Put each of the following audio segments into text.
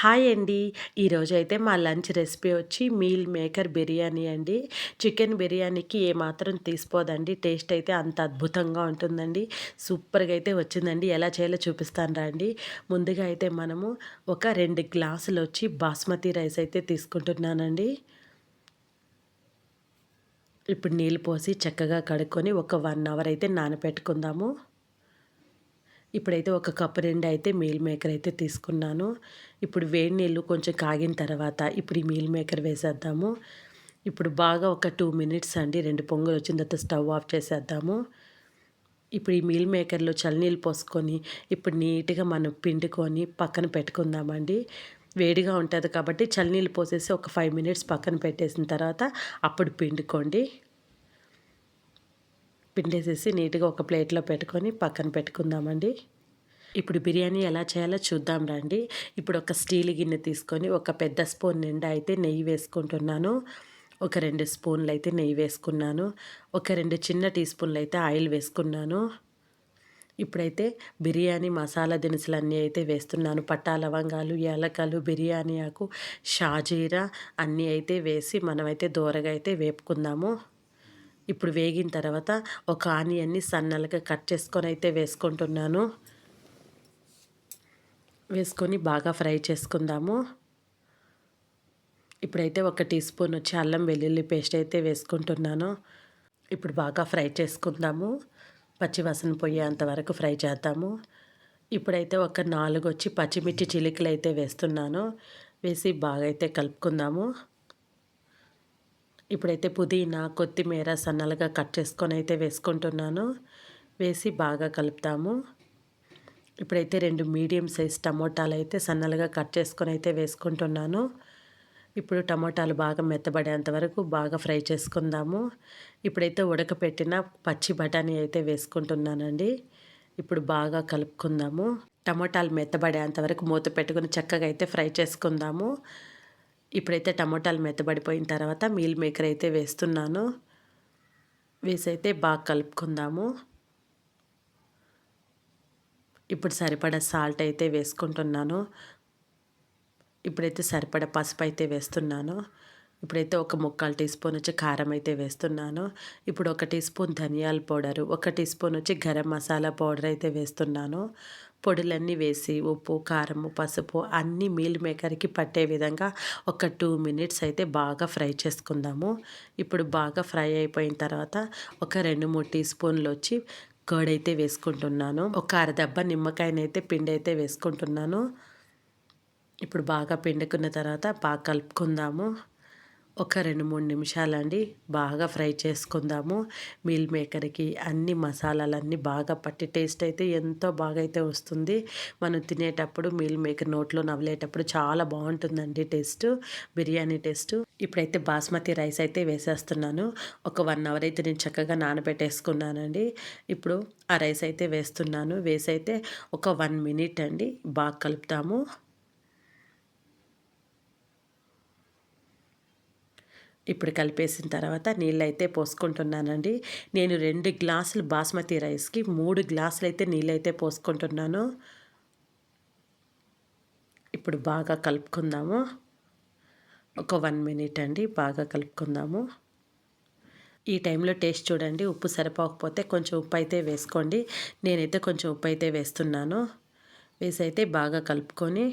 Hi అండి. ఈరోజు అయితే మా లంచ్ రెసిపీ వచ్చి మీల్ మేకర్ బిర్యానీ అండి. చికెన్ బిర్యానీకి ఏమాత్రం తీసిపోదండి. టేస్ట్ అయితే అంత అద్భుతంగా ఉంటుందండి. సూపర్గా అయితే వచ్చిందండి. ఎలా చేయాలో చూపిస్తాను రండి. ముందుగా అయితే మనము ఒక రెండు గ్లాసులు వచ్చి బాస్మతి రైస్ అయితే తీసుకుంటున్నానండి. ఇప్పుడు నీళ్ళు పోసి చక్కగా కడుక్కొని ఒక వన్ అవర్ అయితే నానబెట్టుకుందాము ఇప్పుడైతే ఒక కప్పు రెండు అయితే మీల్ మేకర్ అయితే తీసుకున్నాను. ఇప్పుడు వేడి నీళ్ళు కొంచెం కాగిన తర్వాత ఇప్పుడు ఈ మీల్ మేకర్ వేసేద్దాము. ఇప్పుడు బాగా ఒక టూ మినిట్స్ అండి రెండు పొంగులు వచ్చిన తర్వాత స్టవ్ ఆఫ్ చేసేద్దాము. ఇప్పుడు ఈ మీల్ మేకర్లో చల్లనీళ్ళు పోసుకొని ఇప్పుడు నీట్గా మనం పిండుకొని పక్కన పెట్టుకుందామండి. వేడిగా ఉంటుంది కాబట్టి చల్లనీళ్ళు పోసేసి ఒక ఫైవ్ మినిట్స్ పక్కన పెట్టేసిన తర్వాత అప్పుడు పిండుకోండి. పిండేసేసి నీట్గా ఒక ప్లేట్లో పెట్టుకొని పక్కన పెట్టుకుందామండి. ఇప్పుడు బిర్యానీ ఎలా చేయాలో చూద్దాం రండి. ఇప్పుడు ఒక స్టీల్ గిన్నె తీసుకొని ఒక పెద్ద స్పూన్ నిండా అయితే నెయ్యి వేసుకుంటున్నాను. ఒక రెండు స్పూన్లు అయితే నెయ్యి వేసుకున్నాను. ఒక రెండు చిన్న టీ స్పూన్లు అయితే ఆయిల్ వేసుకున్నాను. ఇప్పుడైతే బిర్యానీ మసాలా దినుసులు అన్నీ అయితే వేస్తున్నాను. పట్టా లవంగాలు యాలకాలు బిర్యానీ ఆకు షాజీరా అన్నీ అయితే వేసి మనమైతే దూరగా అయితే వేపుకుందాము. ఇప్పుడు వేగిన తర్వాత ఒక ఆనియన్ని సన్నలుగా కట్ చేసుకొని అయితే వేసుకుంటున్నాను. వేసుకొని బాగా ఫ్రై చేసుకుందాము. ఇప్పుడైతే ఒక టీ స్పూన్ వచ్చి అల్లం వెల్లుల్లి పేస్ట్ అయితే వేసుకుంటున్నాను. ఇప్పుడు బాగా ఫ్రై చేసుకుందాము. పచ్చివాసన పోయేంత వరకు ఫ్రై చేద్దాము. ఇప్పుడైతే ఒక నాలుగు వచ్చి పచ్చిమిర్చి చిలికలు అయితే వేస్తున్నాను. వేసి బాగా అయితే కలుపుకుందాము. ఇప్పుడైతే పుదీనా కొత్తిమీర సన్నలుగా కట్ చేసుకొని అయితే వేసుకుంటున్నాను. వేసి బాగా కలుపుతాము. ఇప్పుడైతే రెండు మీడియం సైజ్ టమోటాలు అయితే సన్నలుగా కట్ చేసుకొని అయితే వేసుకుంటున్నాను. ఇప్పుడు టమోటాలు బాగా మెత్తబడేంత వరకు బాగా ఫ్రై చేసుకుందాము. ఇప్పుడైతే ఉడకపెట్టిన పచ్చి బఠానీ అయితే వేసుకుంటున్నానండి. ఇప్పుడు బాగా కలుపుకుందాము. టమోటాలు మెత్తబడేంత వరకు మూత పెట్టుకుని చక్కగా అయితే ఫ్రై చేసుకుందాము. ఇప్పుడైతే టమోటాలు మెత్తబడిపోయిన తర్వాత మీల్ మేకర్ అయితే వేస్తున్నాను. వేసి అయితే బాగా కలుపుకుందాము. ఇప్పుడు సరిపడా సాల్ట్ అయితే వేసుకుంటున్నాను. ఇప్పుడైతే సరిపడా పసుపు అయితే వేస్తున్నాను. ఇప్పుడైతే ఒక ముక్కాలు టీ స్పూన్ వచ్చి కారం అయితే వేస్తున్నాను. ఇప్పుడు ఒక టీ స్పూన్ ధనియాల పౌడరు ఒక టీ స్పూన్ వచ్చి గరం మసాలా పౌడర్ అయితే వేస్తున్నాను. పొడులన్నీ వేసి ఉప్పు కారము పసుపు అన్నీ మీల్ మేకర్కి పట్టే విధంగా ఒక టూ మినిట్స్ అయితే బాగా ఫ్రై చేసుకుందాము. ఇప్పుడు బాగా ఫ్రై అయిపోయిన తర్వాత ఒక రెండు మూడు టీ స్పూన్లు వచ్చి కర్డ్ అయితే వేసుకుంటున్నాను. ఒక అరదబ్బ నిమ్మకాయనైతే పిండి అయితే వేసుకుంటున్నాను. ఇప్పుడు బాగా పిండుకున్న తర్వాత బాగా కలుపుకుందాము. ఒక రెండు మూడు నిమిషాలండి. బాగా ఫ్రై చేసుకుందాము. మీల్ మేకర్కి అన్ని మసాలాలన్నీ బాగా పట్టి టేస్ట్ అయితే ఎంతో బాగా అయితే వస్తుంది. మనం తినేటప్పుడు మీల్ మేకర్ నోట్లో నవ్వలేటప్పుడు చాలా బాగుంటుందండి టేస్ట్ బిర్యానీ టేస్ట్. ఇప్పుడైతే బాస్మతి రైస్ అయితే వేసేస్తున్నాను. ఒక వన్ అవర్ అయితే నేను చక్కగా నానబెట్టేసుకున్నానండి. ఇప్పుడు ఆ రైస్ అయితే వేస్తున్నాను. వేసి అయితే ఒక వన్ మినిట్ అండి. బాగా కలుపుతాము. ఇప్పుడు కలిపేసిన తర్వాత నీళ్ళు అయితే పోసుకుంటున్నానండి. నేను రెండు గ్లాసులు బాస్మతి రైస్కి మూడు గ్లాసులు అయితే నీళ్ళైతే పోసుకుంటున్నాను. ఇప్పుడు బాగా కలుపుకుందాము. ఒక వన్ మినిట్ అండి బాగా కలుపుకుందాము. ఈ టైంలో టేస్ట్ చూడండి ఉప్పు సరిపోకపోతే కొంచెం ఉప్పు అయితే వేసుకోండి. నేనైతే కొంచెం ఉప్పు అయితే వేస్తున్నాను. వేసి అయితే బాగా కలుపుకొని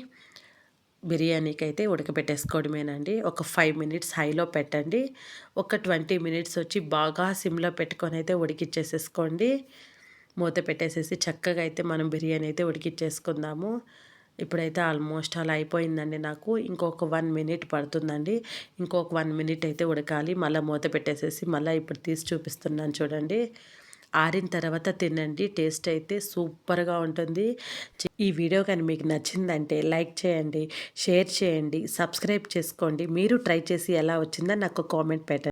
బిర్యానీకి అయితే ఉడకబెట్టేసుకోవడమేనండి. ఒక ఫైవ్ మినిట్స్ హైలో పెట్టండి. ఒక ట్వంటీ మినిట్స్ వచ్చి బాగా సిమ్లో పెట్టుకొని అయితే ఉడికిచ్చేసేసుకోండి. మూత పెట్టేసేసి చక్కగా అయితే మనం బిర్యానీ అయితే ఉడికిచ్చేసుకుందాము. ఇప్పుడైతే ఆల్మోస్ట్ అలా అయిపోయిందండి నాకు. ఇంకొక వన్ మినిట్ పడుతుందండి. ఇంకొక వన్ మినిట్ అయితే ఉడకాలి. మళ్ళీ మూత పెట్టేసేసి మళ్ళీ ఇప్పుడు తీసి చూపిస్తున్నాను చూడండి. ఆరిన తర్వాత తినండి. టేస్ట్ అయితే సూపర్గా ఉంటుంది. ఈ వీడియో కానీ మీకు నచ్చిందంటే లైక్ చేయండి షేర్ చేయండి సబ్స్క్రైబ్ చేసుకోండి. మీరు ట్రై చేసి ఎలా వచ్చిందో నాకు కామెంట్ పెట్టండి.